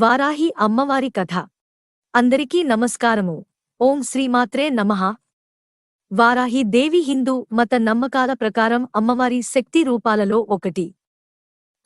వారాహి అమ్మవారి కథ. అందరికీ నమస్కారము. ఓం శ్రీమాత్రే నమః. వారాహి దేవి హిందూ మత నమ్మకాల ప్రకారం అమ్మవారి శక్తి రూపాలలో ఒకటి.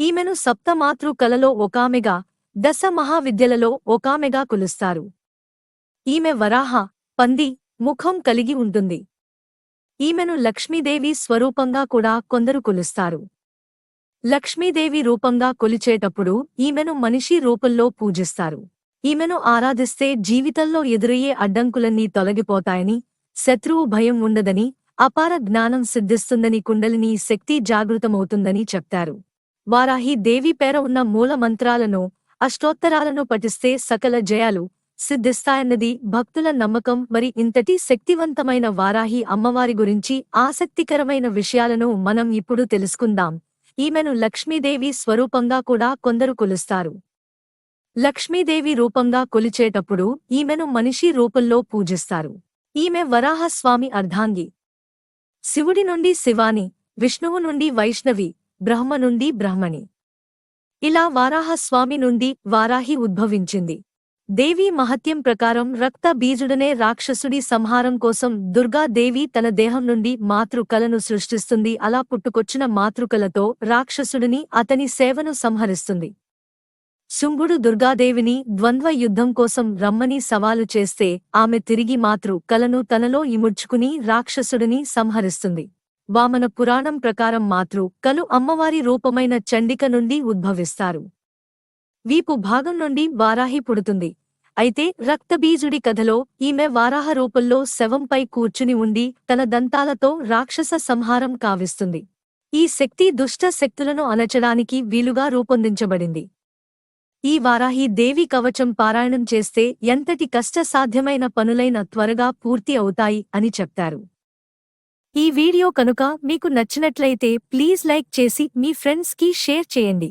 ఈమెను సప్తమాతృ కలలో ఒకామెగా దశ మహావిద్యలలో ఒకామెగా కొలుస్తారు. ఈమె వరాహ పంది ముఖం కలిగి ఉంటుంది. ఈమెను లక్ష్మీదేవి స్వరూపంగా కూడా కొందరు కొలుస్తారు. లక్ష్మీదేవి రూపంగా కొలిచేటప్పుడు ఈమెను మనిషి రూపంలో పూజిస్తారు. ఈమెను ఆరాధిస్తే జీవితంలో ఎదురయ్యే అడ్డంకులన్నీ తొలగిపోతాయని శత్రువు భయం ఉండదని అపార జ్ఞానం సిద్ధిస్తుందని కుండలిని శక్తి జాగృతమవుతుందని చెప్తారు. వారాహి దేవి పేర ఉన్న మూల మంత్రాలను అష్టోత్తరాలను పఠిస్తే సకల జయాలు సిద్ధిస్తాయన్నది భక్తుల నమ్మకం. మరి ఇంతటి శక్తివంతమైన వారాహి అమ్మవారి గురించి ఆసక్తికరమైన విషయాలను మనం ఇప్పుడు తెలుసుకుందాం. ఈమెను లక్ష్మీదేవి స్వరూపంగా కూడా కొందరు కొలుస్తారు. లక్ష్మీదేవి రూపంగా కొలిచేటప్పుడు ఈమెను మనిషి రూపంలో పూజిస్తారు. ఈమె వరాహస్వామి అర్ధాంగి. శివుడి నుండి శివాని విష్ణువు నుండి వైష్ణవి బ్రహ్మ నుండి బ్రహ్మణి. ఇలా వారాహస్వామి నుండి వారాహి ఉద్భవించింది. దేవీ మహత్యం ప్రకారం రక్త బీజుడనే రాక్షసుడి సంహారం కోసం దుర్గాదేవి తన దేహం నుండి మాతృకలను సృష్టిస్తుంది. అలా పుట్టుకొచ్చిన మాతృకలతో రాక్షసుడిని అతని సేవను సంహరిస్తుంది. శుంభుడు దుర్గాదేవిని ద్వంద్వ యుద్ధం కోసం రమ్మని సవాలు చేస్తే ఆమె తిరిగి మాతృ కలను తనలో ఇముడ్చుకుని రాక్షసుడిని సంహరిస్తుంది. వామన పురాణం ప్రకారం మాతృ కలు అమ్మవారి రూపమైన చండిక నుండి ఉద్భవిస్తారు. వీపు భాగం నుండి వారాహి పుడుతుంది. అయితే రక్తబీజుడి కథలో ఈమె వారాహ రూపంలో శవంపై కూర్చుని ఉండి తన దంతాలతో రాక్షస సంహారం కావిస్తుంది. ఈ శక్తి దుష్ట శక్తులను అనచడానికి వీలుగా రూపొందించబడింది. ఈ వారాహి దేవి కవచం పారాయణం చేస్తే ఎంతటి కష్ట సాధ్యమైన పనులైన త్వరగా పూర్తి అవుతాయి అని చెప్తారు. ఈ వీడియో కనుక మీకు నచ్చినట్లయితే ప్లీజ్ లైక్ చేసి మీ ఫ్రెండ్స్కి షేర్ చేయండి.